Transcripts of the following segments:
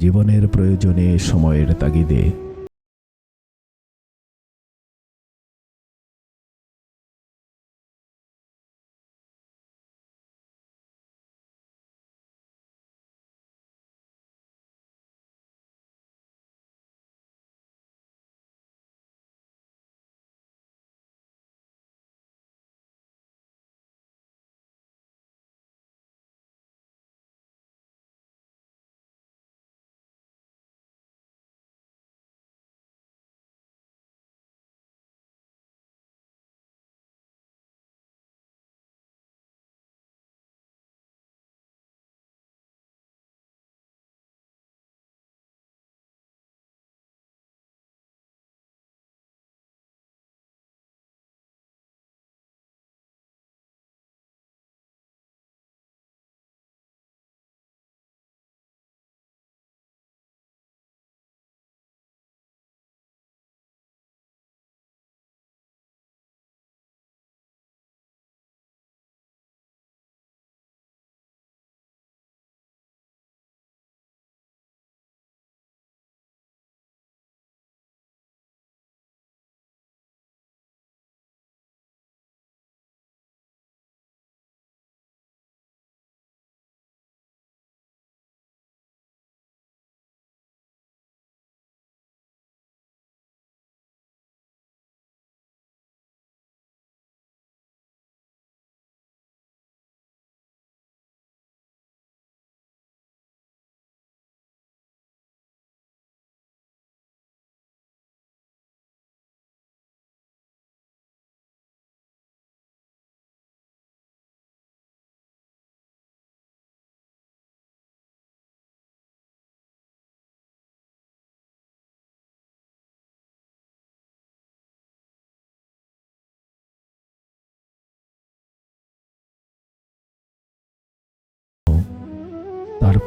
জীবনের প্রয়োজনে সময়ের তাগিদে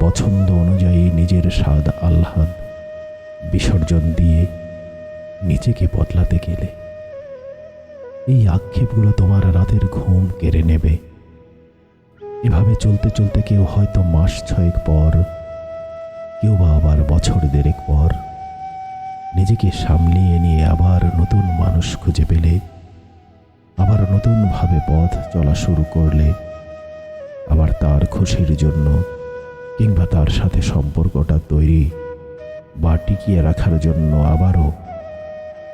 পছন্দ অনুযায়ী নিজের স্বাদ আহ্লাদ, বিসর্জন দিয়ে নিজেকে বদলাতে গেলে। এই আক্ষেপগুলো তোমার রাতের ঘুম কেড়ে নেবে। এভাবে চলতে চলতে কেউ হয়তো মাস ছয়েক পর, কেউ বা আবার বছর দেড়েক পর নিজেকে সামলিয়ে নিয়ে আবার নতুন মানুষ খুঁজে পেলে, আবার নতুনভাবে পথ চলা শুরু করলে, আবার তার খুশির জন্য কিংবা তার সাথে সম্পর্কটা তৈরি বা টিকিয়ে রাখার জন্য আবারও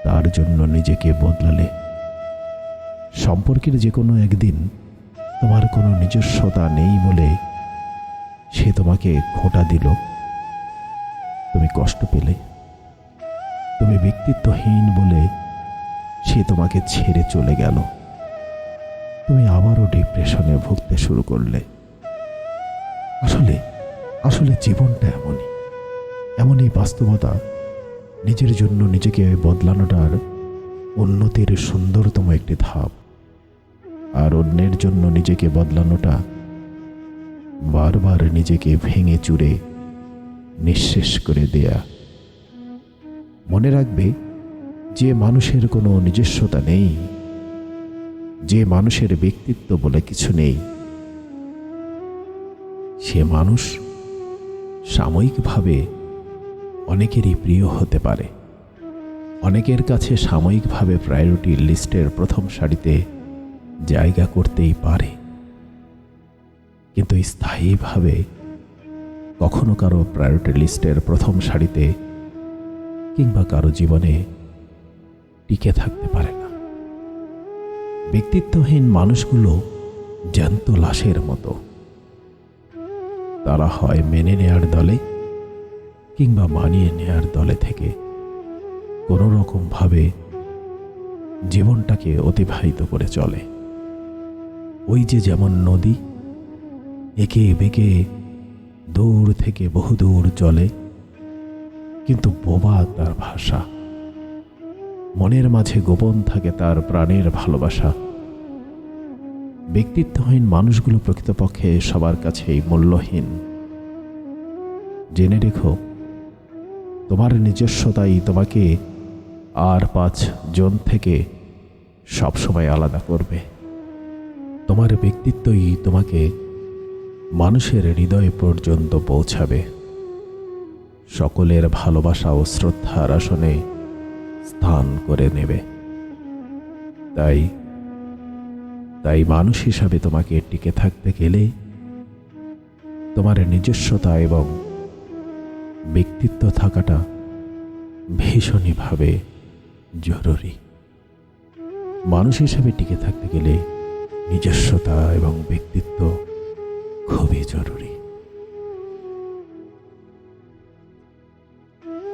তার জন্য নিজেকে বদলালে। সম্পর্কের যে কোনো একদিন তোমার কোনো নিজস্বতা নেই বলে সে তোমাকে খোঁটা দিল। তুমি কষ্ট পেলে। তুমি ব্যক্তিত্বহীন বলে সে তোমাকে ছেড়ে চলে গেল। তুমি আবারও ডিপ্রেশনে ভুগতে শুরু করলে। আসলে আসলে জীবনটা এমনই। এমনই বাস্তবতা নিজের জন্য নিজেকে বদলানোটার উন্নতির সুন্দরতম একটি ধাপ। আর অন্যের জন্য নিজেকে বদলানোটা বারবার নিজেকে ভেঙে চুরে নিঃশেষ করে দেয়া। মনে রাখবে, যে মানুষের কোনো নিজস্বতা নেই, যে মানুষের ব্যক্তিত্ব বলে কিছু নেই, সে মানুষ সাময়িকভাবে অনেকেরই প্রিয় হতে পারে। অনেকের কাছে সাময়িকভাবে প্রায়োরিটি লিস্টের প্রথম সারিতে জায়গা করতেই পারে। কিন্তু স্থায়ীভাবে কখনো কারও প্রায়োরিটি লিস্টের প্রথম সারিতে কিংবা কারও জীবনে টিকে থাকতে পারে না। ব্যক্তিত্বহীন মানুষগুলো জ্যান্ত লাশের মতো। তারা হয় মেনে নেয়ার দলে কিংবা মানিয়ে নেয়ার দলে থেকে কোনো রকমভাবে জীবনটাকে অতিবাহিত করে চলে। ওই যে যেমন নদী, একে বেঁকে দূর থেকে বহুদূর চলে, কিন্তু বোবা তার ভাষা। মনের মাঝে গোপন থাকে তার প্রাণের ভালোবাসা। ব্যক্তিত্বহীন মানুষগুলো প্রকৃতপক্ষে সবার কাছেই মূল্যহীন। জেনে রেখো, তোমার নিজস্বতাই তোমাকে আর পাঁচ জন থেকে সবসময় আলাদা করবে। তোমার ব্যক্তিত্বই তোমাকে মানুষের হৃদয় পর্যন্ত পৌঁছাবে। সকলের ভালোবাসা ও শ্রদ্ধার আসনে স্থান করে নেবে। তাই তাই মানুষ হিসাবে তোমাকে টিকে থাকতে গেলে তোমার নিজস্বতা এবং ব্যক্তিত্ব থাকাটা ভীষণইভাবে জরুরি। মানুষ হিসাবে টিকে থাকতে গেলে নিজস্বতা এবং ব্যক্তিত্ব খুবই জরুরি।